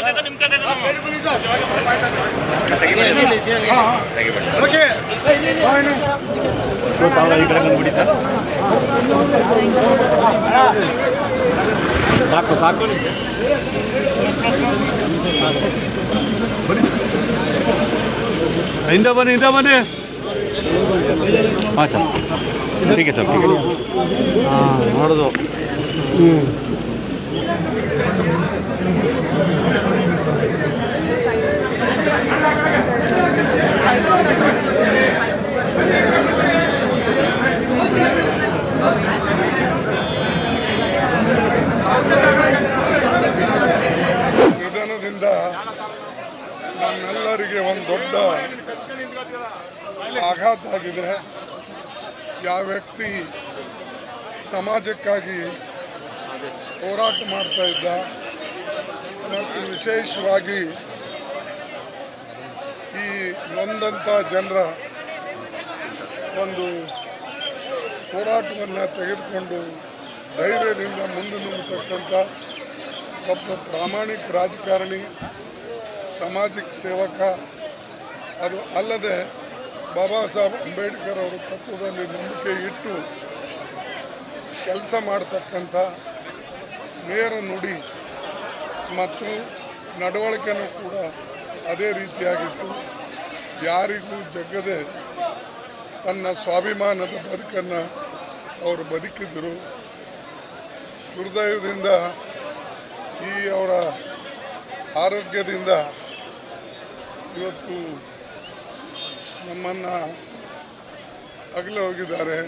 ಕತೆ ನಿಮ್ಮ ಕತೆ ಸಾಕು ಸಾಕು ಹಿಂದೆ ಬನ್ನಿ ಹಿಂದೆ ಬನ್ನಿ ಹಾಂ ಸರ್ ठीक है सर ठीक है ಹಾಂ ನೋಡೋದು ನಿಧನದಿಂದ ನಮ್ಮೆಲ್ಲರಿಗೆ ಒಂದು ದೊಡ್ಡ ಆಘಾತ ಆಗಿದೆ. ಯಾವ ವ್ಯಕ್ತಿ ಸಮಾಜಕ್ಕಾಗಿ ಹೋರಾಟ ಮಾಡ್ತಾ ಇದ್ದ ಮತ್ತು ವಿಶೇಷವಾಗಿ ಈ ನೊಂದಂಥ ಜನರ ಒಂದು ಹೋರಾಟವನ್ನು ತೆಗೆದುಕೊಂಡು ಧೈರ್ಯದಿಂದ ಮುಂದೆ ನುಗ್ಗತಕ್ಕಂಥ ಒಬ್ಬ ಪ್ರಾಮಾಣಿಕ ರಾಜಕಾರಣಿ ಸಾಮಾಜಿಕ ಸೇವಕ, ಅದು ಅಲ್ಲದೆ ಬಾಬಾ ಸಾಹೇಬ್ ಅಂಬೇಡ್ಕರ್ ಅವರ ತತ್ವದಲ್ಲಿ ನಂಬಿಕೆ ಇಟ್ಟು ಕೆಲಸ ಮಾಡತಕ್ಕಂಥ ನೇರ ನುಡಿ ಮತ್ತು ನಡವಳಿಕೆನೂ ಕೂಡ ಅದೇ ರೀತಿಯಾಗಿತ್ತು. ಯಾರಿಗೂ ಜಗ್ಗದೆ ತನ್ನ ಸ್ವಾಭಿಮಾನದ ಬದುಕನ್ನು ಅವರು ಬದುಕಿದ್ರು. ಹೃದಯದಿಂದ ಈ ಅವರ ಆರೋಗ್ಯದಿಂದ ಇವತ್ತು ನಮ್ಮನ್ನು ಅಗಲ ಹೋಗಿದ್ದಾರೆ.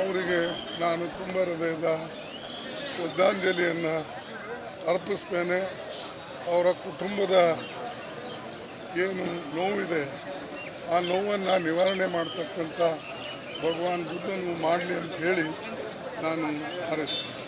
ಅವರಿಗೆ ನಾನು ತುಂಬ ಹೃದಯದ ಶ್ರದ್ಧಾಂಜಲಿಯನ್ನು ಅರ್ಪಿಸ್ತೇನೆ. ಅವರ ಕುಟುಂಬದ ಏನು ನೋವಿದೆ, ಆ ನೋವನ್ನು ನಿವಾರಣೆ ಮಾಡ್ತಕ್ಕಂಥ ಭಗವಾನ್ ಬುದ್ಧನು ಮಾಡಲಿ ಅಂತ ಹೇಳಿ ನಾನು ಹಾರೈಸ್ತೇನೆ